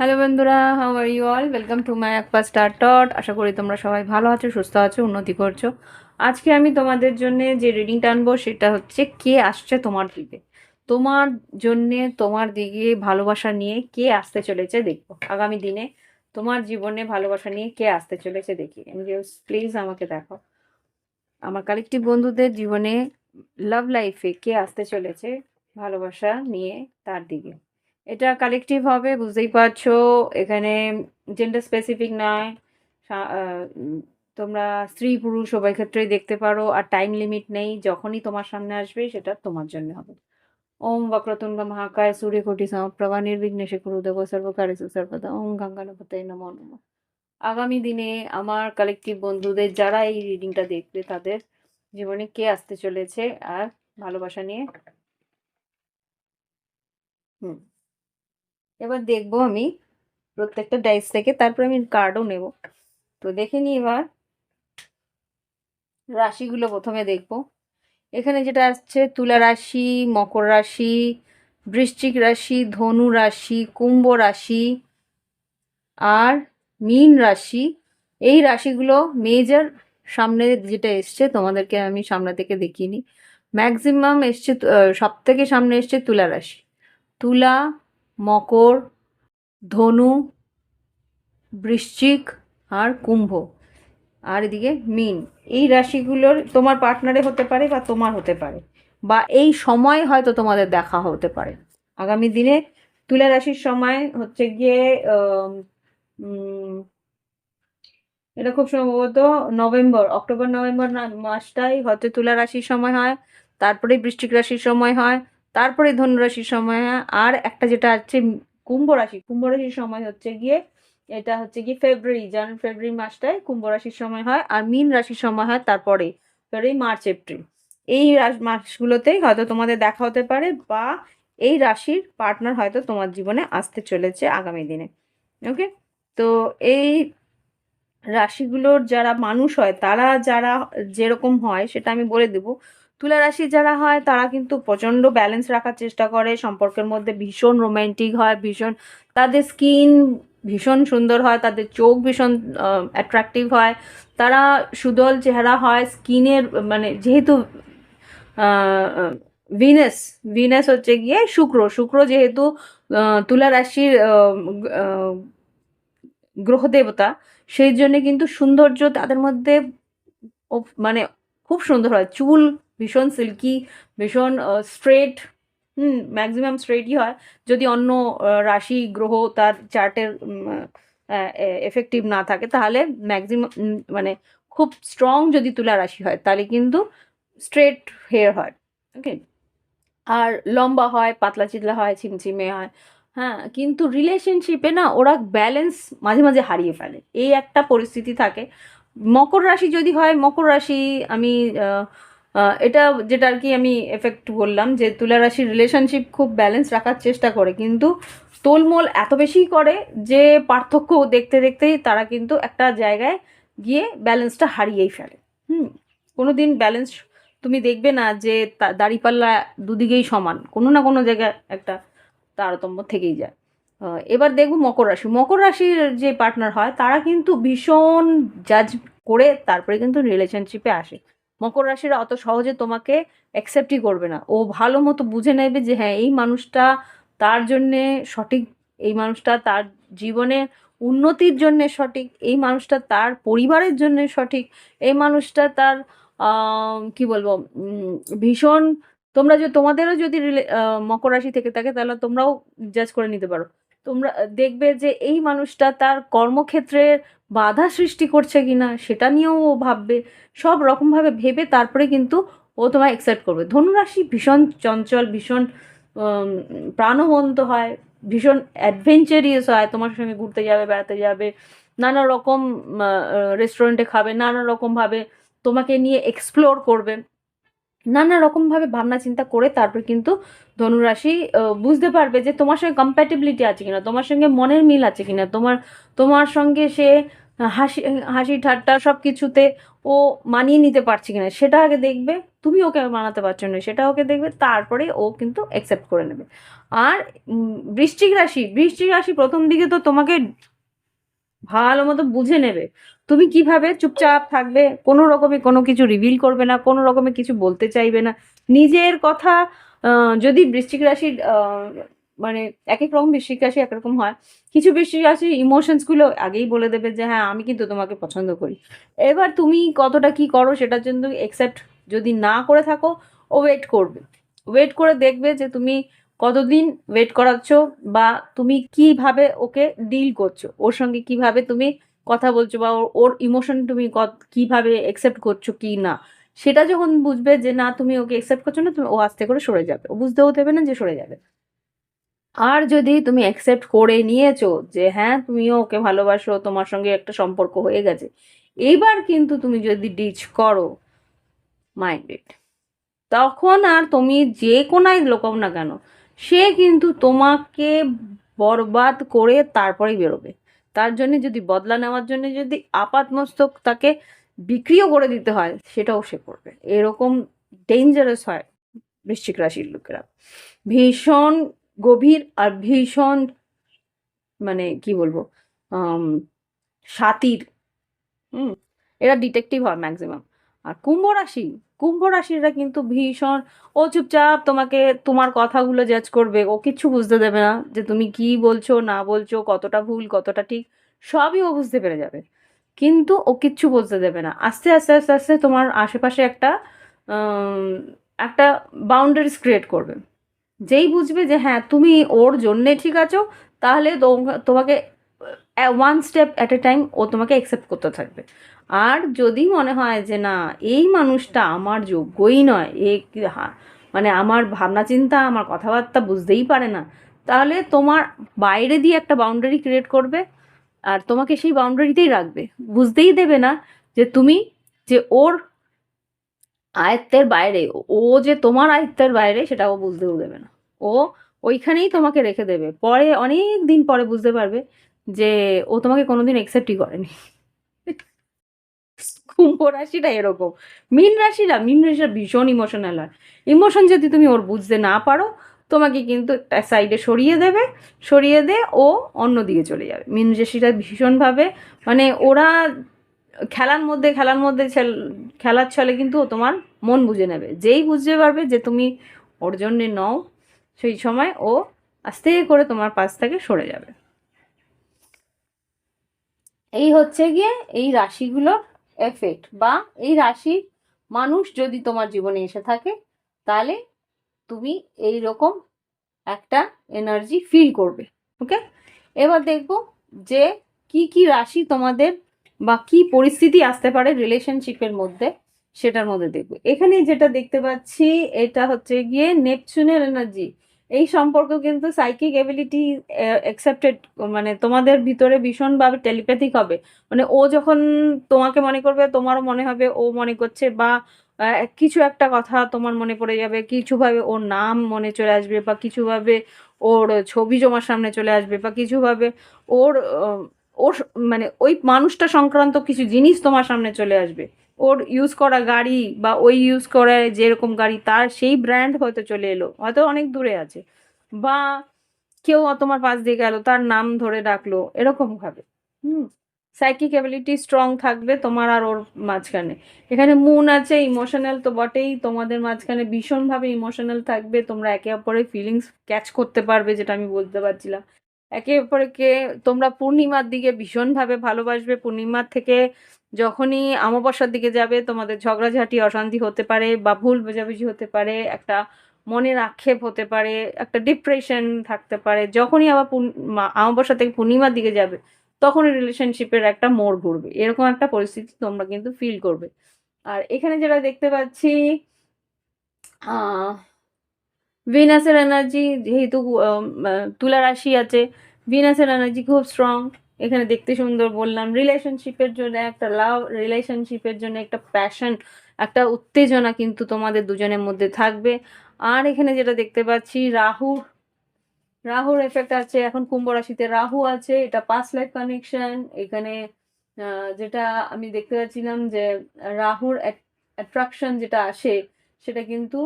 Hello বন্ধুরা how are you all welcome to my একপা star টট আশা করি তোমরা সবাই ভালো আছো, সুস্থ আছো, উন্নতি করছ। আজকে আমি তোমাদের জন্য যে রিডিংটা আনব, সেটা হচ্ছে কে আসছে তোমার দিকে। তোমার জন্যে, তোমার দিকে ভালোবাসা নিয়ে কে আসতে চলেছে দেখব। আগামী দিনে তোমার জীবনে ভালোবাসা নিয়ে কে আসতে চলেছে দেখি। প্লিজ আমাকে দেখো। আমার কালেকটিভ বন্ধুদের জীবনে লাভ লাইফে কে আসতে চলেছে ভালোবাসা নিয়ে তার দিকে। এটা কালেকটিভ হবে, বুঝতেই পারছ। এখানে জেন্ডার স্পেসিফিক নয় তোমরা স্ত্রী, পুরুষ, সবাই ক্ষেত্রেই দেখতে পারো। আর টাইম লিমিট নেই, যখনই তোমার সামনে আসবে, সেটা তোমার জন্য হবে। ওম বক্রতুণ্ড মহাকায় সূর্যকোটি সমপ্রভা নির্বিঘ্নেশে কুরুদেব সর্বকারেষু সর্বদা ওম গঙ্গানপতে নমো নমঃ। আগামী দিনে আমার কালেকটিভ বন্ধুদের, যারা এই রিডিংটা দেখবে, তাদের জীবনে কে আসতে চলেছে আর ভালোবাসা নিয়ে? হুম। এবার দেখব আমি প্রত্যেকটা ডাইস থেকে, তারপর আমি কার্ডও নেব। তো দেখে নিই এবার। রাশিগুলো প্রথমে দেখব। এখানে যেটা আসছে, তুলা রাশি, মকর রাশি, বৃশ্চিক রাশি, ধনু রাশি, কুম্ভ রাশি আর মীন রাশি। এই রাশিগুলো মেজর সামনে যেটা এসছে, তোমাদেরকে আমি সামনে থেকে দেখিনি ম্যাক্সিমাম এসছে সব থেকে সামনে এসছে তুলা রাশি। তুলা মকর, ধনু, বৃশ্চিক আর কুম্ভ। আর এদিকে মিন। এই রাশিগুলোর তোমার পার্টনারে হতে পারে বা তোমার হতে পারে। বা এই সময় হয়তো তোমাদের দেখা হতে পারে। আগামী দিনে তুলা রাশির সময় হচ্ছে গিয়ে এটা খুব সম্ভবত নভেম্বর, অক্টোবর, নভেম্বর মাসটাই হয়তো তুলা রাশির সময় হয়। তারপরে বৃষ্টিক রাশির সময় হয়। তারপরে ধনু রাশির সময় আর একটা যেটা আছে কুম্ভ রাশি কুম্ভ রাশির সময় হচ্ছে গিয়ে, এটা হচ্ছে গিয়ে ফেব্রুয়ারি জানুয়ারি ফেব্রুয়ারি মাসটায় কুম্ভ রাশির সময় হয় আর মিন রাশির সময় হয় তারপরে ফেব্রুয়ারি মার্চ এপ্রিল এই মাসগুলোতেই হয়তো তোমাদের দেখা হতে পারে বা এই রাশির পার্টনার হয়তো তোমার জীবনে আসতে চলেছে আগামী দিনে। ওকে তো এই রাশিগুলোর যারা মানুষ হয়, তারা যারা যেরকম হয়, সেটা আমি বলে দেব। তুলা রাশি যারা হয়, তারা কিন্তু প্রচণ্ড ব্যালেন্স রাখার চেষ্টা করে। সম্পর্কের মধ্যে ভীষণ রোমান্টিক হয়, ভীষণ তাদের স্কিন ভীষণ সুন্দর হয়, তাদের চোখ ভীষণ অ্যাট্রাকটিভ হয়। তারা সুদল চেহারা হয় স্কিনের মানে যেহেতু ভিনাস ভিনাস হচ্ছে গিয়ে শুক্র। শুক্র যেহেতু তুলা রাশির গ্রহ দেবতা, সেই জন্য কিন্তু সৌন্দর্য তাদের মধ্যে মানে খুব সুন্দর হয়। চুল ভীষণ সিল্কি ভীষণ স্ট্রেট হুম ম্যাক্সিমাম স্ট্রেটই হয়। যদি অন্য রাশি গ্রহ তার চার্টের এফেক্টিভ না থাকে, তাহলে ম্যাক্সিমাম মানে খুব স্ট্রং যদি তুলা রাশি হয়, তাহলে কিন্তু স্ট্রেট হেয়ার হয় ওকে আর লম্বা হয়, পাতলা চিতলা হয় ছিমছিমে হয় হ্যাঁ কিন্তু রিলেশনশিপে না ওরা ব্যালেন্স মাঝে মাঝে হারিয়ে ফেলে। এই একটা পরিস্থিতি থাকে। মকর রাশি যদি হয়, মকর রাশি আমি এটা যেটা আর কি আমি এফেক্ট বললাম যে তুলা রাশির রিলেশনশিপ খুব ব্যালেন্স রাখার চেষ্টা করে। কিন্তু তোলমোল এত বেশি করে যে পার্থক্য দেখতে দেখতেই তারা কিন্তু একটা জায়গায় গিয়ে ব্যালেন্সটা হারিয়েই ফেলে। হুম কোনো দিন ব্যালেন্স তুমি দেখবে না যে দাঁড়িপাল্লা দুদিকেই সমান, কোনো না কোনো জায়গায় একটা তারতম্য থেকেই যায়। এবার দেখব মকর রাশি। মকর রাশির যে পার্টনার হয়, তারা কিন্তু ভীষণ জাজ করে তারপরে কিন্তু রিলেশনশিপে আসে। মকর রাশিরা অত সহজে তোমাকে অ্যাকসেপ্টই করবে না। ও ভালো মতো বুঝে নেবে যে হ্যাঁ এই মানুষটা তার জন্যে সঠিক, এই মানুষটা তার জীবনে উন্নতির জন্যে সঠিক, এই মানুষটা তার পরিবারের জন্যে সঠিক, এই মানুষটা তার কি বলব ভীষণ, তোমরা যে, তোমাদেরও যদি মকর রাশি থেকে থাকে, তাহলে তোমরাও জাজ করে নিতে পারো। তোমরা দেখবে যে এই মানুষটা তার কর্মক্ষেত্রে বাধা সৃষ্টি করছে কি না সেটা নিয়েও ও ভাববে। সব রকমভাবে ভেবে তারপরে কিন্তু ও তোমায় অ্যাকসেপ্ট করবে। ধনুরাশি ভীষণ চঞ্চল, ভীষণ প্রাণবন্ত হয়, ভীষণ অ্যাডভেঞ্চারিয়াস হয়। তোমার সঙ্গে ঘুরতে যাবে, বেড়াতে যাবে, নানা রকম রেস্টুরেন্টে খাবে, নানা রকমভাবে তোমাকে নিয়ে এক্সপ্লোর করবে। নানা রকমভাবে ভাবনা চিন্তা করে তারপর কিন্তু ধনুরাশি বুঝতে পারবে যে তোমার সঙ্গে কম্প্যাটেবিলিটি আছে কিনা, তোমার সঙ্গে মনের মিল আছে কিনা, তোমার তোমার সঙ্গে সে হাসি হাসি ঠাট্টা সব কিছুতে ও মানিয়ে নিতে পারছে কিনা, সেটা আগে দেখবে, তুমি ওকে মানাতে পারছ না, সেটা ওকে দেখবে, তারপরে ও কিন্তু অ্যাকসেপ্ট করে নেবে। আর বৃষ্টিক রাশি, বৃশ্চিক রাশি প্রথম দিকে তো তোমাকে ভালো মতো বুঝে নেবে। তুমি কীভাবে চুপচাপ থাকবে? কোনো রকমে কোনো কিছু রিভিল করবে না, কোনো রকমে কিছু বলতে চাইবে না। নিজের কথা যদি বৃশ্চিক রাশির মানে এক এক রকম বৃশ্চিক রাশি এক রকম হয়, কিছু বৃশ্চিক রাশি ইমোশনসগুলো আগেই বলে দেবে যে হ্যাঁ আমি কিন্তু তোমাকে পছন্দ করি। এবার তুমি কতটা কি করো সেটার জন্য অ্যাকসেপ্ট যদি না করে থাকো, ও ওয়েট করবে। ওয়েট করে দেখবে যে তুমি কতদিন ওয়েট করাচ্ছ বা তুমি কীভাবে ওকে ডিল করছ। ওর সঙ্গে কীভাবে তুমি কথা বলছো বা ওর- ইমোশন তুমি কীভাবে অ্যাকসেপ্ট করছ কি না, সেটা যখন বুঝবে যে না, তুমি ওকে অ্যাকসেপ্ট করছ না, তুমি ও আস্তে করে সরে যাবে। ও বুঝতেও দেবে না যে সরে যাবে। আর যদি তুমি অ্যাকসেপ্ট করে নিয়েছো যে হ্যাঁ তুমিও ওকে ভালোবাসো, তোমার সঙ্গে একটা সম্পর্ক হয়ে গেছে, এইবার কিন্তু তুমি যদি ডিচ করো মাইন্ডেড তখন আর তুমি যে কোনায় লোকাও না কেন, সে কিন্তু তোমাকে বরবাদ করে তারপরেই বেরোবে। তার জন্য যদি বদলা নেওয়ার জন্য যদি আপাতমস্তক তাকে বিক্রিও করে দিতে হয়, সেটাও সে করবে। এরকম ডেঞ্জারাস হয় বৃশ্চিক রাশির লোকেরা। ভীষণ গভীর আর ভীষণ মানে কি বলব সাতির। হুম, এরা ডিটেকটিভ হয় ম্যাক্সিমাম আর কুম্ভ রাশি, কুম্ভ রাশিরা কিন্তু ভীষণ, ও চুপচাপ, তোমাকে, তোমার কথাগুলো জাজ করবে, ও কিচ্ছু বুঝতে দেবে না যে তুমি কি বলছো, না বলছো, কতটা ভুল, কতটা ঠিক সবই ও বুঝতে পেরে যাবে। কিন্তু ও কিচ্ছু বুঝতে দেবে না। আস্তে আস্তে আস্তে আস্তে তোমার আশেপাশে একটা একটা বাউন্ডারিজ ক্রিয়েট করবে। যেই বুঝবে যে হ্যাঁ তুমি ওর জন্যে ঠিক আছো, তাহলে তোমাকে one step at a time ও তোমাকে অ্যাকসেপ্ট করতে থাকবে। আর যদি মনে হয় যে না, এই মানুষটা আমার যোগ্যই নয়, এ মানে আমার ভাবনা চিন্তা, আমার কথাবার্তা বুঝতেই পারে না, তাহলে তোমার বাইরে দিয়ে একটা বাউন্ডারি ক্রিয়েট করবে আর তোমাকে সেই বাউন্ডারিতেই রাখবে। বুঝতেই দেবে না যে তুমি যে ওর আয়ত্তের বাইরে, ও যে তোমার আয়ত্তের বাইরে, সেটা ও বুঝতেও দেবে না। ও ওইখানেই তোমাকে রেখে দেবে। পরে অনেক দিন পরে বুঝতে পারবে যে ও তোমাকে কোনোদিন অ্যাকসেপ্টই করেনি। কুম্ভ রাশিটা এরকম। মীন রাশিরা মীন রাশিরা ভীষণ ইমোশনাল হয়। ইমোশন যদি তুমি ওর বুঝতে না পারো, তোমাকে কিন্তু সাইডে সরিয়ে দেবে, সরিয়ে দে, ও অন্য দিকে চলে যাবে। মীন রাশিরা ভীষণভাবে মানে ওরা খেলার মধ্যে খেলার মধ্যে খেলার ছলে কিন্তু ও তোমার মন বুঝে নেবে। যেই বুঝতে পারবে যে তুমি ওর জন্যে নও, সেই সময় ও আস্তে করে তোমার পাশ থেকে সরে যাবে। এই হচ্ছে গিয়ে এই রাশিগুলোর এফেক্ট বা এই রাশি মানুষ যদি তোমার জীবনে এসে থাকে, তাহলে তুমি এই রকম একটা এনার্জি ফিল করবে ওকে এবার দেখব যে কি কি রাশি তোমাদের বা কি পরিস্থিতি আসতে পারে রিলেশনশিপের মধ্যে, সেটার মধ্যে দেখব। এখানে যেটা দেখতে পাচ্ছি, এটা হচ্ছে গিয়ে নেপচুনের এনার্জি এই সম্পর্ক কিন্তু সাইকিক এবিলিটি অ্যাকসেপ্টেড মানে তোমাদের ভিতরে ভীষণভাবে টেলিপ্যাথিক হবে। মানে ও যখন তোমাকে মনে করবে, তোমারও মনে হবে, ও মনে করছে বা কিছু একটা কথা তোমার মনে পড়ে যাবে, কিছুভাবে ওর নাম মনে চলে আসবে বা কিছুভাবে ওর ছবি জমার সামনে চলে আসবে বা কিছুভাবে ওর ওর মানে ওই মানুষটা সংক্রান্ত কিছু জিনিস তোমার সামনে চলে আসবে। ওর ইউজ করা গাড়ি বা ওই ইউজ করা যেরকম গাড়ি, তার সেই ব্র্যান্ড হয়তো চলে এলো, হয়তো অনেক দূরে আছে। বা কেউ তোমার পাশ দিয়ে গেল, তার নাম ধরে ডাকলো, এরকম ভাবে। হুম? সাইকিক অ্যাবিলিটি স্ট্রং থাকবে তোমার আর ওর মাঝখানে। এখানে মুন আছে ইমোশনাল তো বটেই, তোমাদের মাঝখানে ভীষণভাবে ইমোশনাল থাকবে, তোমরা একে অপরের ফিলিংস ক্যাচ করতে পারবে, যেটা আমি বলতে পারছিলাম। একে অপরকে তোমরা পূর্ণিমার দিকে ভীষণভাবে ভালোবাসবে, পূর্ণিমার থেকে যখনই অমাবস্যার দিকে যাবে, তোমাদের ঝগড়াঝাটি, অশান্তি হতে পারে বা ভুল বোঝাবুঝি হতে পারে, একটা মনের আক্ষেপ হতে পারে, একটা ডিপ্রেশন থাকতে পারে, যখনই আবার অমাবস্যা থেকে পূর্ণিমার দিকে যাবে, তখন রিলেশনশিপের একটা মোড় ঘুরবে। এরকম একটা পরিস্থিতি তোমরা কিন্তু ফিল করবে। আর এখানে যেটা দেখতে পাচ্ছি ভিনাসের এনার্জি যেহেতু তুলা রাশি আছে ভিনাসের এনার্জি খুব স্ট্রং এখানে দেখতে সুন্দর বললাম রিলেশনশিপের জন্য একটা লাভ রিলেশনশিপের জন্য একটা প্যাশন একটা উত্তেজনা কিন্তু তোমাদের দুজনের মধ্যে থাকবে। আর এখানে যেটা দেখতে পাচ্ছি রাহু রাহুর এফেক্ট আছে, এখন কুম্ভ রাশিতে রাহু আছে, এটা পাস্ট লাইফ কানেকশন এখানে যেটা আমি দেখতে পাচ্ছিলাম যে রাহুর অ্যাট্রাকশন যেটা আসে, সেটা কিন্তু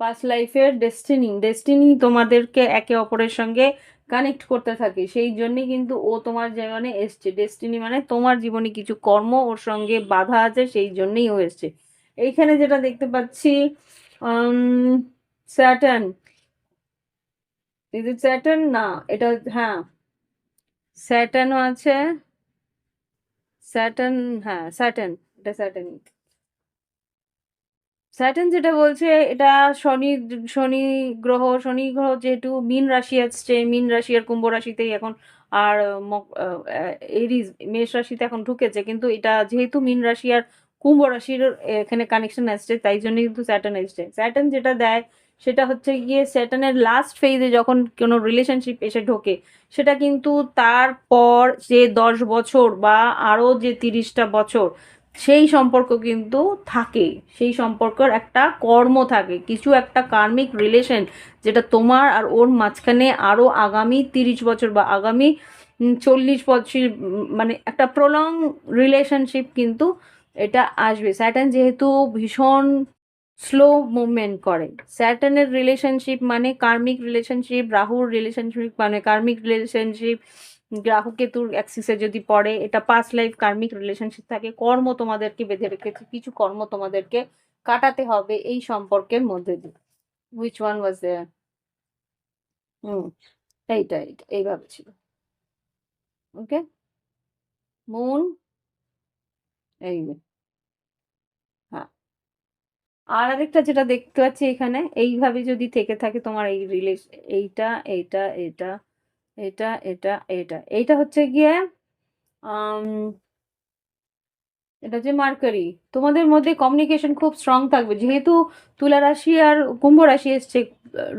পাস্ট লাইফের ডেস্টিনি ডেস্টিনি তোমাদেরকে একে অপরের সঙ্গে কানেক্ট করতে থাকে। সেই জন্যই কিন্তু ও তোমার জীবনে এসছে। ডেস্টিনি মানে তোমার জীবনে কিছু কর্ম ওর সঙ্গে বাধা আছে, সেই জন্যই ও এসছে। এইখানে যেটা দেখতে পাচ্ছি স্যাটার্ন স্যাটার্ন না, এটা হ্যাঁ। স্যাটার্নও আছে। স্যাটার্ন হ্যাঁ স্যাটার্ন এটা স্যাটার্ন স্যাটার্ন যেটা বলছে, এটা শনি শনি গ্রহ শনি গ্রহ যেহেতু মীন রাশি আসছে, মীন রাশি আর কুম্ভ রাশিতেই এখন আর এরিজ মেষ রাশিতে এখন ঢুকেছে, কিন্তু এটা যেহেতু মীন রাশি আর কুম্ভ রাশির এখানে কানেকশন আসছে, তাই জন্য কিন্তু স্যাটার্ন এসছে। স্যাটার্ন যেটা দেয়, সেটা হচ্ছে গিয়ে স্যাটার্নের লাস্ট ফেজে যখন কোনো রিলেশনশিপ এসে ঢোকে, সেটা কিন্তু তারপর যে দশ বছর বা আরও যে তিরিশটা বছর সেই সম্পর্ক কিন্তু থাকে সেই সম্পর্কের একটা কর্ম থাকে। কিছু একটা কার্মিক রিলেশন যেটা তোমার আর ওর মাঝখানে আরও আগামী তিরিশ বছর বা আগামী চল্লিশ বছর মানে একটা প্রলং রিলেশনশিপ কিন্তু এটা আসবে। স্যাটার্ন যেহেতু ভীষণ স্লো মুভমেন্ট করে। স্যাটার্নের রিলেশনশিপ মানে কার্মিক রিলেশনশিপ রাহুর রিলেশনশিপ মানে কার্মিক রিলেশনশিপ রাহু কেতুর অ্যাক্সিসে যদি পড়ে, এটা পাস্ট লাইফ কার্মিক রিলেশনশিপ থাকে, কর্ম তোমাদেরকে বেঁধে রেখেছে, কিছু কর্ম তোমাদেরকে কাটাতে হবে এই সম্পর্কের মধ্যে দিয়ে। হুইচ ওয়ান ওয়াজ দেয়ার হুম এইটা এইটা, এইভাবে ছিল। ওকে মুন এই হ্যাঁ। আর আরেকটা যেটা দেখতে পাচ্ছি এখানে, এইভাবে যদি থেকে থাকে তোমার এই রিলেশন এইটা এইটা এটা এটা এটা এটা। এইটা হচ্ছে গিয়ে এটা হচ্ছে মার্কারি। তোমাদের মধ্যে কমিউনিকেশন খুব স্ট্রং থাকবে। যেহেতু তুলা রাশি আর কুম্ভ রাশি এসছে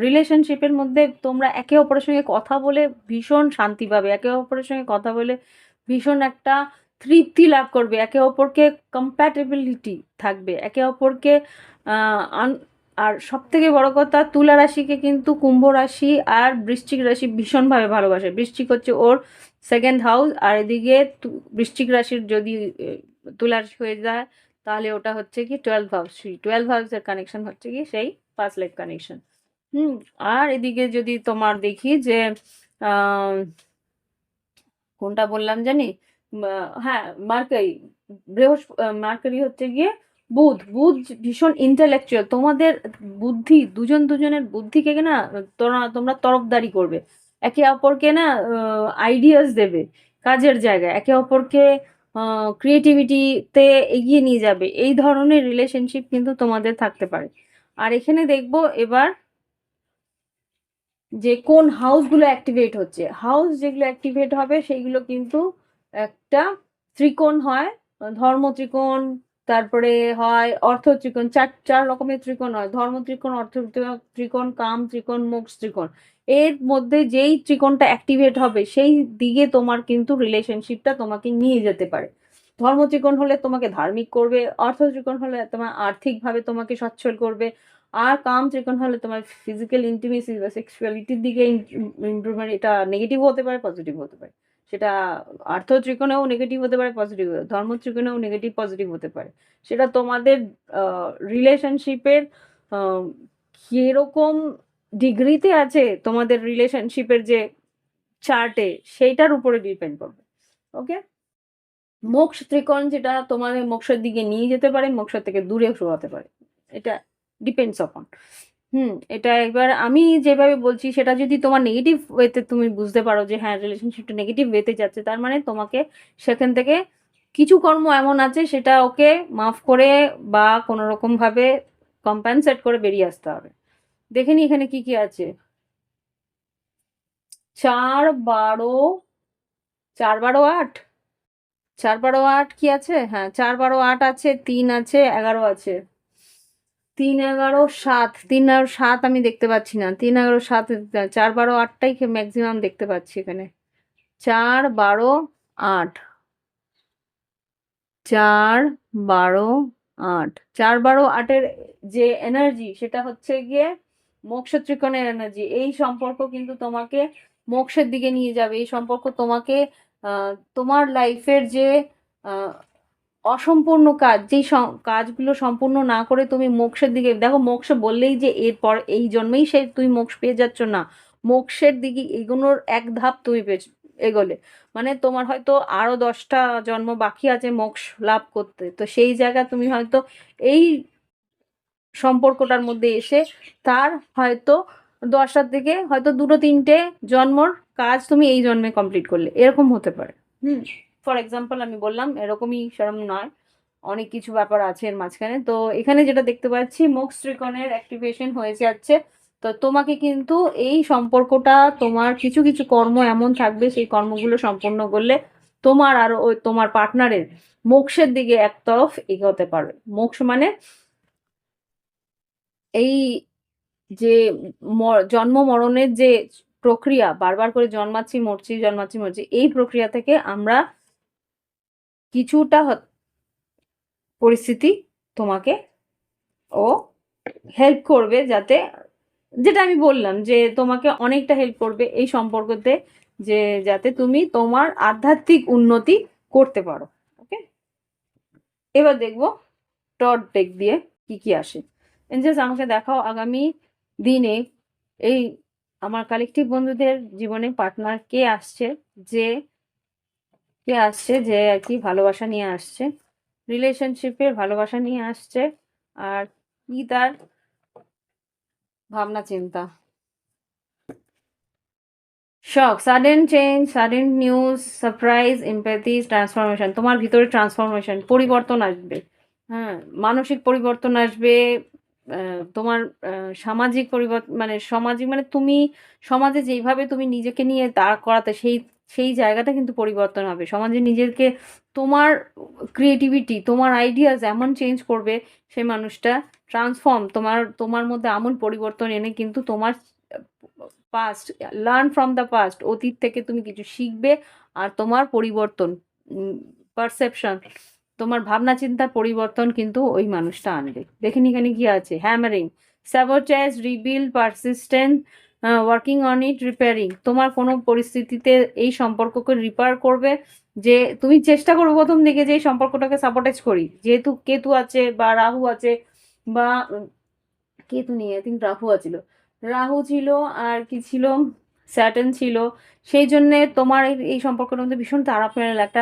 রিলেশনশিপের মধ্যে তোমরা একে অপরের সঙ্গে কথা বলে ভীষণ শান্তি পাবে। একে অপরের সঙ্গে কথা বলে ভীষণ একটা তৃপ্তি লাভ করবে। একে অপরকে কম্প্যাটেবিলিটি থাকবে। একে অপরকে আর সব থেকে বড় কথা, তুলা রাশিকে কিন্তু কুম্ভ রাশি আর বৃশ্চিক রাশি ভীষণভাবে ভালোবাসে। বৃশ্চিক হচ্ছে ওর সেকেন্ড হাউস আর এদিকে বৃশ্চিক রাশির যদি তুলা রাশি হয়ে যায়, তাহলে ওটা হচ্ছে কি টুয়েলভ হাউস টুয়েলভ হাউসের কানেকশন হচ্ছে কি সেই ফার্স্ট লাইফ কানেকশন হুম, আর এদিকে যদি তোমার দেখি যে কোনটা বললাম জানি? হ্যাঁ মার্কারি, বৃহস্প, মার্কারি হচ্ছে গিয়ে বুধ বুধ ভীষণ ইন্টালেকচুয়াল তোমাদের বুদ্ধি, দুজন দুজনের বুদ্ধিকে না তোমরা তোমরা তরফদারি করবে। একে অপরকে না আইডিয়াস দেবে কাজের জায়গায়। একে অপরকে ক্রিয়েটিভিটিতে এগিয়ে নিয়ে যাবে। এই ধরনের রিলেশনশিপ কিন্তু তোমাদের থাকতে পারে। আর এখানে দেখব এবার যে কোন হাউসগুলো অ্যাক্টিভেট হচ্ছে। হাউস যেগুলো অ্যাক্টিভেট হবে, সেইগুলো কিন্তু একটা ত্রিকোণ হয় ধর্ম ত্রিকোণ তারপরে হয় অর্থ ত্রিকোণ, চার চার রকমের ত্রিকোণ হয়। ধর্ম ত্রিকোণ, অর্থ ত্রিকোণ, কাম ত্রিকোণ, মোক্ষ ত্রিকোণ। এর মধ্যে যেই ত্রিকোণটা অ্যাক্টিভেট হবে, সেই দিকে তোমার কিন্তু রিলেশনশিপটা তোমাকে নিয়ে যেতে পারে। ধর্ম ত্রিকোণ হলে তোমাকে ধার্মিক করবে, অর্থ ত্রিকোণ হলে তোমার আর্থিকভাবে তোমাকে সচ্ছল করবে, আর কাম ত্রিকোণ হলে তোমার ফিজিক্যাল ইন্টিমেসি বা সেক্সুয়ালিটির দিকে এটা নেগেটিভ হতে পারে পজিটিভ হতে পারে। সেটা আর্থ ত্রিকোণেও নেগেটিভ হতে পারে পজিটিভ ধর্ম ত্রিকোণেও নেগেটিভ পজিটিভ হতে পারে। সেটা তোমাদের রিলেশনশিপের কীরকম ডিগ্রিতে আছে তোমাদের রিলেশনশিপের যে চার্টে সেইটার উপরে ডিপেন্ড করবে ওকে মোক্ষ ত্রিকোণ যেটা তোমাদের মোক্ষের দিকে নিয়ে যেতে পারে, মোক্ষ থেকে দূরে সরাতে পারে, এটা ডিপেন্ডস অপন হুম, এটা একবার আমি যেভাবে বলছি, সেটা যদি তোমার নেগেটিভ ওয়েতে তুমি বুঝতে পারো যে হ্যাঁ রিলেশনশিপটা নেগেটিভ ওয়েতে যাচ্ছে, তার মানে তোমাকে সেখান থেকে কিছু কর্ম এমন আছে, সেটা ওকে মাফ করে বা কোনো রকমভাবে কম্পেনসেট করে বেরিয়ে আসতে হবে। দেখে নি এখানে কি কি আছে। চার বারো চার বারো আট, চার বারো আট কি আছে? হ্যাঁ চার বারো আট আছে, তিন আছে, এগারো আছে। তিন এগারো সাত, তিন এগারো সাত আমি দেখতে পাচ্ছি না। তিন এগারো সাত, চার বারো আটটাই ম্যাক্সিমাম দেখতে পাচ্ছি এখানে। চার বারো আট। চার বারো আট। চার বারো আটের যে এনার্জি সেটা হচ্ছে গিয়ে মোক্ষ ত্রিকোণের এনার্জি এই সম্পর্ক কিন্তু তোমাকে মোক্ষের দিকে নিয়ে যাবে। এই সম্পর্ক তোমাকে তোমার লাইফের যে অসম্পূর্ণ কাজ, যেই কাজগুলো সম্পূর্ণ না করে তুমি মোক্ষের দিকে, দেখো মোক্ষ বললেই যে এরপর এই জন্মেই সে তুমি মোক্ষ পেয়ে যাচ্ছ না। মোক্ষের দিকে এগোনোর এক ধাপ তুমি পেছ- এগোলে। মানে তোমার হয়তো আরও দশটা জন্ম বাকি আছে মোক্ষ লাভ করতে। তো সেই জায়গা তুমি হয়তো এই সম্পর্কটার মধ্যে এসে তার হয়তো দশটার থেকে হয়তো দুটো তিনটে জন্মর কাজ তুমি এই জন্মে কমপ্লিট করলে। এরকম হতে পারে। হুম। ফর এক্সাম্পল আমি বললাম, এরকমই সেরকম নয়। অনেক কিছু ব্যাপার আছে এর মাঝখানে। তো এখানে যেটা দেখতে পাচ্ছি মোক্স ত্রিকোণের অ্যাক্টিভেশন হয়ে যাচ্ছে। তো তোমাকে কিন্তু এই সম্পর্কটা, তোমার কিছু কিছু কর্ম এমন থাকবে, সেই কর্মগুলো সম্পূর্ণ করলে তোমার আর ওই তোমার পার্টনারের মোক্ষের দিকে এক তরফ এগোতে পারবে। মোক্ষ মানে এই যে জন্ম মরণের যে প্রক্রিয়া, বারবার করে জন্মাচ্ছি, মরছি জন্মাচ্ছি, মরছি, এই প্রক্রিয়া থেকে আমরা কিছুটা পরিস্থিতি তোমাকে ও হেল্প করবে যাতে, যেটা আমি বললাম যে তোমাকে অনেকটা হেল্প করবে এই সম্পর্কতে যে যাতে তুমি তোমার আধ্যাত্মিক উন্নতি করতে পারো ওকে এবার দেখব টট ডেক দিয়ে কি কি আসে। এঞ্জেলস আমাকে দেখাও আগামী দিনে এই আমার কালেকটিভ বন্ধুদের জীবনে পার্টনার কে আসছে যে কে আসছে যে আর কি ভালোবাসা নিয়ে আসছে। রিলেশনশিপের ভালোবাসা নিয়ে আসছে আর কি তার ভাবনা চিন্তা। Shock sudden change sudden news surprise empathy transformation তোমার ভিতরে ট্রান্সফরমেশন পরিবর্তন আসবে। হ্যাঁ মানসিক পরিবর্তন আসবে তোমার সামাজিক পরিবর্তন মানে সামাজিক মানে তুমি, সমাজে যেইভাবে তুমি নিজেকে নিয়ে দাঁড় করাতে সেই সেই জায়গাটা কিন্তু পরিবর্তন হবে। সমাজে নিজেকে তোমার ক্রিয়েটিভিটি তোমার আইডিয়াস এমন চেঞ্জ করবে, সেই মানুষটা ট্রান্সফর্ম তোমার তোমার মধ্যে এমন পরিবর্তন এনে কিন্তু তোমার past learn from the past অতীত থেকে তুমি কিছু শিখবে আর তোমার পরিবর্তন পারসেপশন তোমার ভাবনা চিন্তার পরিবর্তন কিন্তু ওই মানুষটা আনবে। দেখে এখানে কি আছে? Hammering sabotage rebuild persistent working on it repairing তোমার কোনো পরিস্থিতিতে এই সম্পর্ককে রিপেয়ার করবে যে তুমি চেষ্টা করো প্রথম দিকে যে এই সম্পর্কটাকে সাপোর্টেজ করি। যেহেতু কেতু আছে বা রাহু আছে বা কেতু নিয়ে আই থিঙ্ক রাহু আছিল রাহু ছিল আর কি ছিল? স্যাটার্ন ছিল। সেই জন্যে তোমার এই- সম্পর্কের মধ্যে ভীষণ তাড়া ফেরাল একটা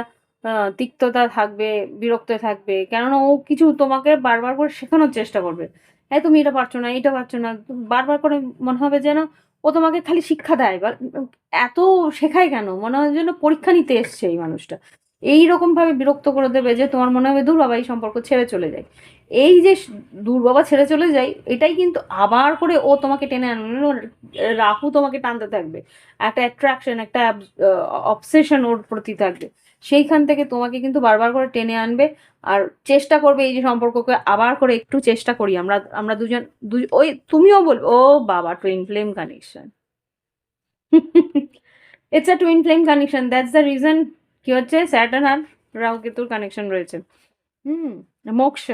তিক্ততা থাকবে, বিরক্ত থাকবে। কেননা ও কিছু তোমাকে বারবার করে শেখানোর চেষ্টা করবে। হ্যাঁ তুমি এটা পারছ না এটা পারছ না। বারবার করে মনে হবে যেন ও তোমাকে খালি শিক্ষা দেয় বা এত শেখায় কেন? মনে হয় যেন পরীক্ষা নিতে এসছে এই মানুষটা। এই রকম ভাবে বিরক্ত করে দেবে যে তোমার মনে হবে দূর বাবা এই সম্পর্ক ছেড়ে চলে যায়। এই যে দূর বাবা ছেড়ে চলে যায়, এটাই কিন্তু আবার করে ও তোমাকে টেনে আনবে রাহু তোমাকে টানতে থাকবে। একটা অ্যাট্রাকশন একটা অবসেশন ওর প্রতি থাকবে। সেইখান থেকে তোমাকে কিন্তু বারবার করে টেনে আনবে। আর চেষ্টা করবে এই যে সম্পর্ককে আবার করে একটু চেষ্টা করি। আমরা আমরা দুজন ওই তুমিও বলবে ও বাবা twin flame connection it's a twin flame connection that's the reason কি হচ্ছে? স্যাটার্ন আর রাহু কেতুর কানেকশন রয়েছে। হুম, মোক্ষ।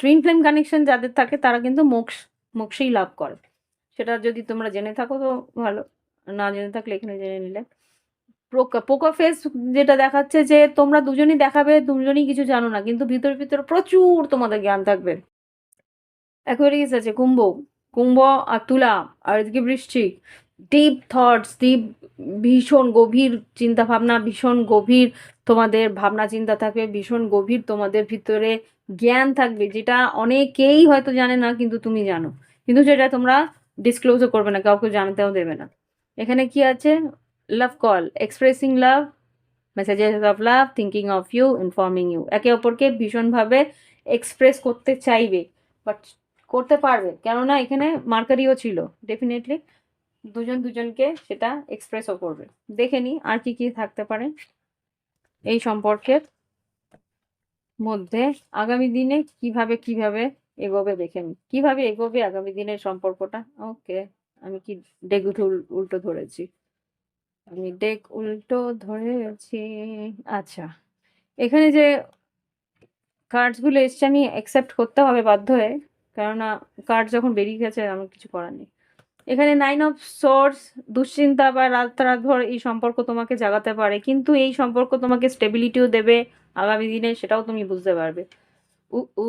টুইন ফ্লেম কানেকশন যাদের থাকে, তারা কিন্তু মোক্ষ, মোক্ষেই লাভ করে। সেটা যদি তোমরা জেনে থাকো তো ভালো। না জেনে থাকলে এখানে জেনে নিলে। পোকো ফেস যেটা দেখাচ্ছে যে তোমরা দুজনই দেখাবে, দুজনই কিছু জানো না, কিন্তু ভিতরে ভিতরে প্রচুর তোমাদের জ্ঞান থাকবে। অ্যাকোয়ারিয়াস আছে, কুম্ভ কুম্ভ আর তুলা, আর এদিকে বৃষ্টি। ডিপ থটস ডিপ ভীষণ গভীর চিন্তা ভাবনা ভীষণ গভীর তোমাদের ভাবনা, চিন্তা থাকবে, ভীষণ গভীর তোমাদের ভিতরে জ্ঞান থাকবে, যেটা অনেকেই হয়তো জানে না, কিন্তু তুমি জানো। কিন্তু সেটা তোমরা ডিসক্লোজও করবে না, কাউকে জানতেও দেবে না। এখানে কি আছে? Love call expressing love messages of love thinking of you informing you একে অপরকে ভীষণভাবে এক্সপ্রেস করতে চাইবে বাট করতে পারবে। কেননা এখানে মার্কারিও ছিল ডেফিনেটলি দুজন দুজনকে সেটা এক্সপ্রেসও করবে। দেখে নি আর কি কি থাকতে পারে এই সম্পর্কের মধ্যে। আগামী দিনে কীভাবে কীভাবে এগোবে দেখে নি। কীভাবে এগোবে আগামী দিনের সম্পর্কটা? ওকে আমি কি উল্টো উল্টো ধরেছি। আমি ডেক উল্টো ধরেছি। আচ্ছা এখানে যে কার্ডসগুলো এসছে আমি অ্যাকসেপ্ট করতে হবে বাধ্য হয়ে, কেননা কার্ড যখন বেরিয়ে গেছে আমার কিছু করার নেই। এখানে নাইন অফ সোর্স দুশ্চিন্তা বা রাত ভর এই সম্পর্ক তোমাকে জাগাতে পারে, কিন্তু এই সম্পর্ক তোমাকে স্টেবিলিটিও দেবে আগামী দিনে, সেটাও তুমি বুঝতে পারবে। উ উ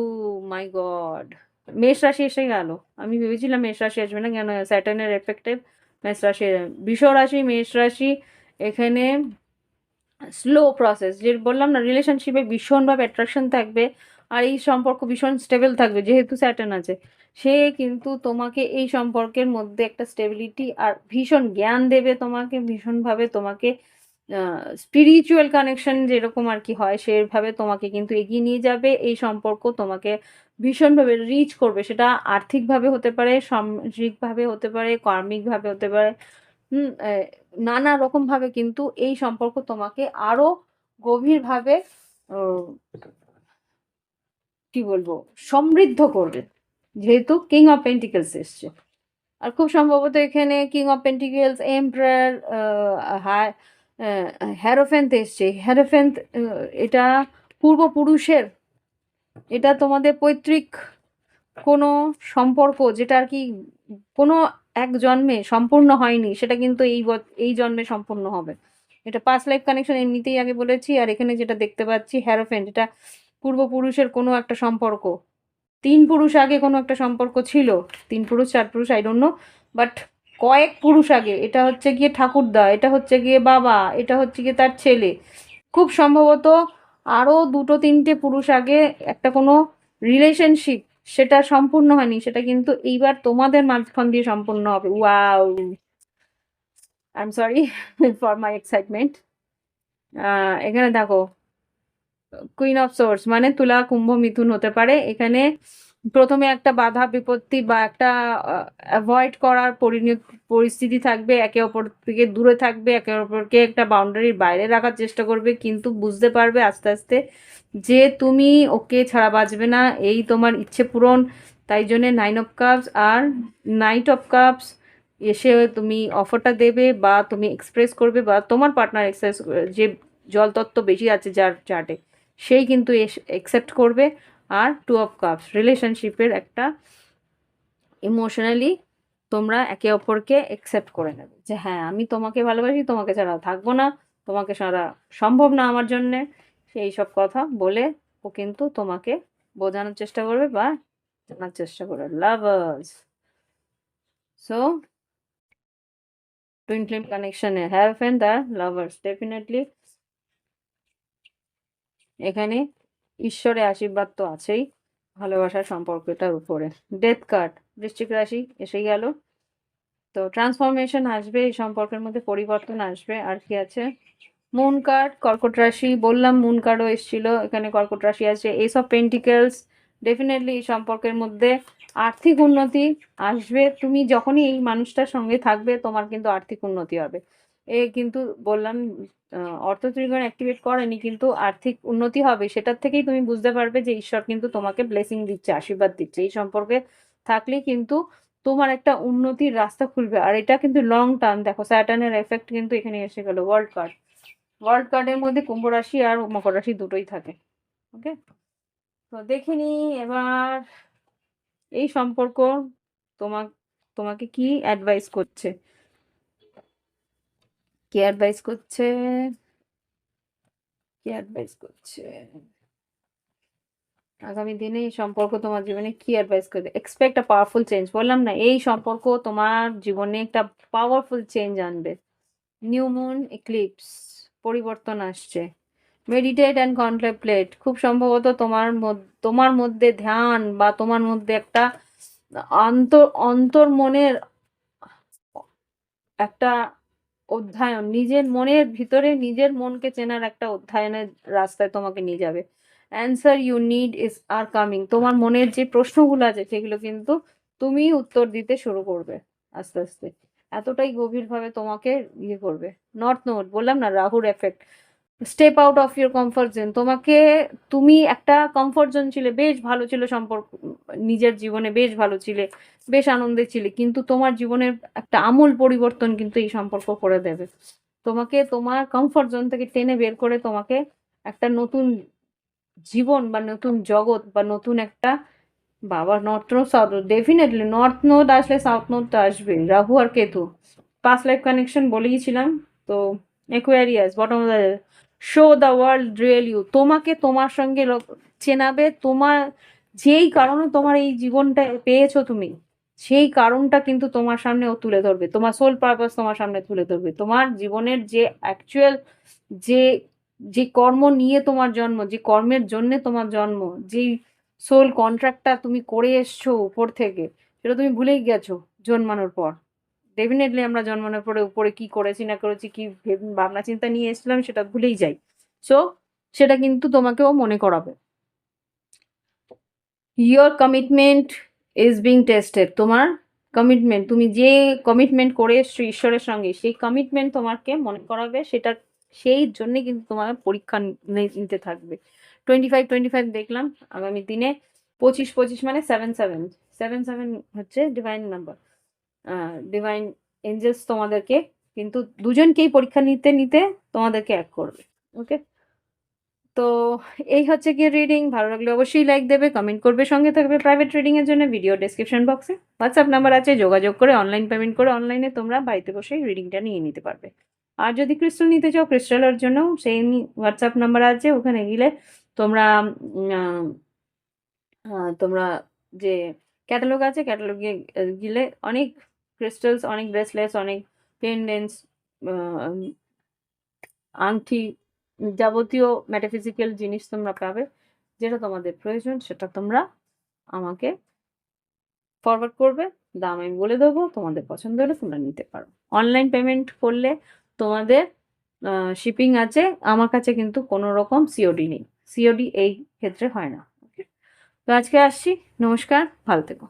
মাই গড মেষ রাশি এসে গেল। আমি ভেবেছিলাম মেষ রাশি আসবে না, কেন স্যাটার্নের এফেক্টে মেষ রাশি বৃষ রাশি মেষ রাশি এখানে স্লো প্রসেস যে বললাম না রিলেশনশিপে ভীষণভাবে অ্যাট্রাকশন থাকবে আর এই সম্পর্ক ভীষণ স্টেবল থাকবে, যেহেতু স্যাটার্ন আছে। সে কিন্তু তোমাকে এই সম্পর্কের মধ্যে একটা স্টেবিলিটি আর ভীষণ জ্ঞান দেবে তোমাকে, ভীষণভাবে তোমাকে স্পিরিচুয়াল কানেকশন যেরকম আর কি হয়, সেভাবে তোমাকে কিন্তু এগিয়ে নিয়ে যাবে। এই সম্পর্ক তোমাকে ভীষণভাবে রিচ করবে। সেটা আর্থিকভাবে হতে পারে, সামাজিকভাবে হতে পারে, কর্মিকভাবে হতে পারে নানা রকমভাবে কিন্তু এই সম্পর্ক তোমাকে আরও গভীরভাবে কি বলব, সমৃদ্ধ করবে। যেহেতু কিং অফ পেন্টিকেলস এসছে। আর খুব সম্ভবত এখানে king of pentacles emperor hierophant এসছে। হ্যারোফেন্থ এটা পূর্বপুরুষের এটা তোমাদের পৈতৃক কোনো সম্পর্ক যেটা আর কি কোনো এক জন্মে সম্পূর্ণ হয়নি, সেটা কিন্তু এই এই জন্মে সম্পূর্ণ হবে। এটা পাস লাইফ কানেকশন এমনিতেই আগে বলেছি, আর এখানে যেটা দেখতে পাচ্ছি হ্যারোফেন্ট এটা পূর্বপুরুষের কোনো একটা সম্পর্ক। তিন পুরুষ আগে কোনো একটা সম্পর্ক ছিল, তিন পুরুষ, চার পুরুষ আই ডোন্ট নো বাট কয়েক পুরুষ আগে। এটা হচ্ছে গিয়ে ঠাকুরদা, এটা হচ্ছে গিয়ে বাবা, এটা হচ্ছে গিয়ে তার ছেলে। খুব সম্ভবত আরও দুটো তিনটে পুরুষ আগে একটা কোনো রিলেশনশিপ সেটা সম্পূর্ণ হয়নি, সেটা কিন্তু এইবার তোমাদের মাঝখান দিয়ে সম্পূর্ণ হবে। Wow I am sorry for my excitement এখানে দেখো কুইন অফ সোর্স মানে তুলা, কুম্ভ, মিথুন হতে পারে। এখানে প্রথমে একটা বাধা বিপত্তি বা একটা অ্যাভয়েড করার পরিস্থিতি থাকবে, একে অপর থেকে দূরে থাকবে, একে অপরকে একটা বাউন্ডারির বাইরে রাখার চেষ্টা করবে, কিন্তু বুঝতে পারবে আস্তে আস্তে যে তুমি ওকে ছাড়া বাঁচবে না, এই তোমার ইচ্ছে পূরণ। তাই জন্যে নাইন অফ কাপস আর নাইট অফ কাপস এসে তুমি অফারটা দেবে বা তুমি এক্সপ্রেস করবে বা তোমার পার্টনার এক্সপ্রেস যে জলতত্ত্ব বেশি আছে যার চার্টে সেই কিন্তু এস অ্যাকসেপ্ট করবে। আর টু অফ কাপস রিলেশনশিপের একটা ইমোশনালি তোমরা একে অপরকে অ্যাকসেপ্ট করে নেবে। যে হ্যাঁ আমি তোমাকে ভালোবাসি, তোমাকে ছাড়া থাকব না, তোমাকে ছাড়া সম্ভব না আমার জন্যে। সেই সব কথা বলে ও কিন্তু তোমাকে বোঝানোর চেষ্টা করবে বা জানার চেষ্টা করবে। Lovers so twin flame কানেকশনে have end the lovers definitely এখানে ঈশ্বরের আশীর্বাদ তো আছেই ভালোবাসার সম্পর্কটার উপরে। ডেথ কার্ড বৃশ্চিক রাশি এসে গেল। তো ট্রান্সফরমেশন আসবে, এই সম্পর্কের মধ্যে পরিবর্তন আসবে। আর কি আছে? মুন কার্ড কর্কট রাশি, বললাম মুন কার্ডও এসেছিল, এখানে কর্কট রাশি আছে। এইসব পেন্টিকেলস ডেফিনেটলি এই সম্পর্কের মধ্যে আর্থিক উন্নতি আসবে। তুমি যখনই এই মানুষটার সঙ্গে থাকবে, তোমার কিন্তু আর্থিক উন্নতি হবে। এ কিন্তু বললাম অর্থ ত্রিকোণ অ্যাক্টিভেট করেনি কিন্তু আর্থিক উন্নতি হবে, সেটার থেকেই তুমি বুঝতে পারবে যে ঈশ্বর কিন্তু তোমাকে ব্লেসিং দিচ্ছে, আশীর্বাদ দিচ্ছে। এই সম্পর্কে থাকলে কিন্তু তোমার একটা উন্নতির রাস্তা খুলবে। আর এটা কিন্তু লং টার্ম দেখো স্যাটার্নের এফেক্ট কিন্তু এখানে এসে গেল ওয়ার্ল্ড কার্ড ওয়ার্ল্ড কার্ডের মধ্যে কুম্ভ রাশি আর মকর রাশি দুটোই থাকে ওকে তো দেখিনি এবার এই সম্পর্ক তোমাক তোমাকে কি অ্যাডভাইস করছে? কি অ্যাডভাইস করছে? কি অ্যাডভাইস করছে? আগামী দিনে এই সম্পর্ক তোমার জীবনে কি অ্যাডভাইস করবে? এক্সপেক্ট আ পাওয়ারফুল চেঞ্জ বললাম না, এই সম্পর্ক তোমার জীবনে একটা পাওয়ারফুল চেঞ্জ আনবে। নিউ মুন এক্লিপস পরিবর্তন আসছে। মেডিটেট অ্যান্ড কন্টেম্পলেট খুব সম্ভবত তোমার তোমার মধ্যে ধ্যান বা তোমার মধ্যে একটা অন্তর অন্তর মনের একটা অধ্যায়ন। নিজের মনের ভিতরে নিজের মনকে চেনার একটা অধ্যায়নের রাস্তায় তোমাকে নিয়ে যাবে। Answer you need is are coming তোমার মনের যে প্রশ্নগুলো আছে, সেগুলো কিন্তু তুমি উত্তর দিতে শুরু করবে আস্তে আস্তে। এতটাই গভীরভাবে তোমাকে ইয়ে করবে। নর্থ নোট বললাম না রাহুর effect step out of your comfort zone তোমাকে তুমি একটা কমফর্ট জোন ছিলে, বেশ ভালো ছিল সম্পর্ক, নিজের জীবনে বেশ ভালো ছিলে, বেশ আনন্দে ছিলে, কিন্তু তোমার জীবনের একটা আমূল পরিবর্তন কিন্তু এই সম্পর্ক করে দেবে। তোমাকে তোমার কমফর্ট জোন থেকে টেনে বের করে তোমাকে একটা নতুন জীবন বা নতুন জগৎ বা নতুন একটা বাবা north note south note definitely north note আসলে সাউথ নোট আসবে। রাহু আর কেতু পাস লাইফ কানেকশন বলেইছিলাম তো Aquarius bottom show the world real you তোমাকে তোমার সঙ্গে চেনাবে, তোমার যেই কারণে তোমার এই জীবনটা পেয়েছ তুমি, সেই কারণটা কিন্তু তোমার সামনে ও তুলে ধরবে। তোমার সোল পারপাস তোমার সামনে তুলে ধরবে। তোমার জীবনের যে অ্যাকচুয়াল যে যে কর্ম নিয়ে তোমার জন্ম, যে কর্মের জন্য তোমার জন্ম, যেই সোল কন্ট্রাক্টটা তুমি করে এসছো উপর থেকে, সেটা তুমি ভুলেই গেছো জন্মানোর পর। ডেফিনেটলি আমরা জন্মানোর পরে উপরে কি করেছি, না করেছি, কি ভেব- ভাবনা, চিন্তা নিয়ে এসেছিলাম, সেটা ভুলেই যাই। সো সেটা কিন্তু তোমাকেও মনে করাবে। Your commitment is being tested তোমার কমিটমেন্ট তুমি যে কমিটমেন্ট করে এসছো ঈশ্বরের সঙ্গে, সেই কমিটমেন্ট তোমাকে মনে করাবে, সেটা, সেই জন্যে কিন্তু তোমার পরীক্ষা নিতে থাকবে। টোয়েন্টি ফাইভ টোয়েন্টি ফাইভ দেখলাম, আগামী দিনে পঁচিশ পঁচিশ মানে সেভেন সেভেন সেভেন সেভেন হচ্ছে ডিভাইন নাম্বার ডিভাইন এঞ্জেলস তোমাদেরকে, কিন্তু দুজনকেই পরীক্ষা নিতে নিতে তোমাদেরকে এক করবে ওকে তো এই হচ্ছে কি রিডিং ভালো লাগলে অবশ্যই লাইক দেবে কমেন্ট করবে, সঙ্গে থাকবে প্রাইভেট রিডিংয়ের জন্য ভিডিও ডেসক্রিপশন বক্সে হোয়াটসঅ্যাপ নাম্বার আছে, যোগাযোগ করে অনলাইন পেমেন্ট করে অনলাইনে তোমরা বাড়িতে বসেই রিডিংটা নিয়ে নিতে পারবে। আর যদি ক্রিস্টাল নিতে চাও ক্রিস্টালের জন্য সেই হোয়াটসঅ্যাপ নাম্বার আছে, ওখানে গেলে তোমরা তোমরা যে ক্যাটালগ আছে ক্যাটালগে গেলে অনেক ক্রিস্টালস অনেক ব্রেসলেটস অনেক পেন্ডেন্টস আংটি যাবতীয় মেটাফিজিক্যাল জিনিস তোমরা পাবে। যেটা তোমাদের প্রয়োজন, সেটা তোমরা আমাকে ফরওয়ার্ড করবে। দাম আমি বলে দেবো, তোমাদের পছন্দ হলে তোমরা নিতে পারো। অনলাইন পেমেন্ট করলে তোমাদের শিপিং আছে। আমার কাছে কিন্তু কোনো রকম সিওডি নেই। সিওডি এই ক্ষেত্রে হয় না তো আজকে আসছি। নমস্কার, ভালো থেকো।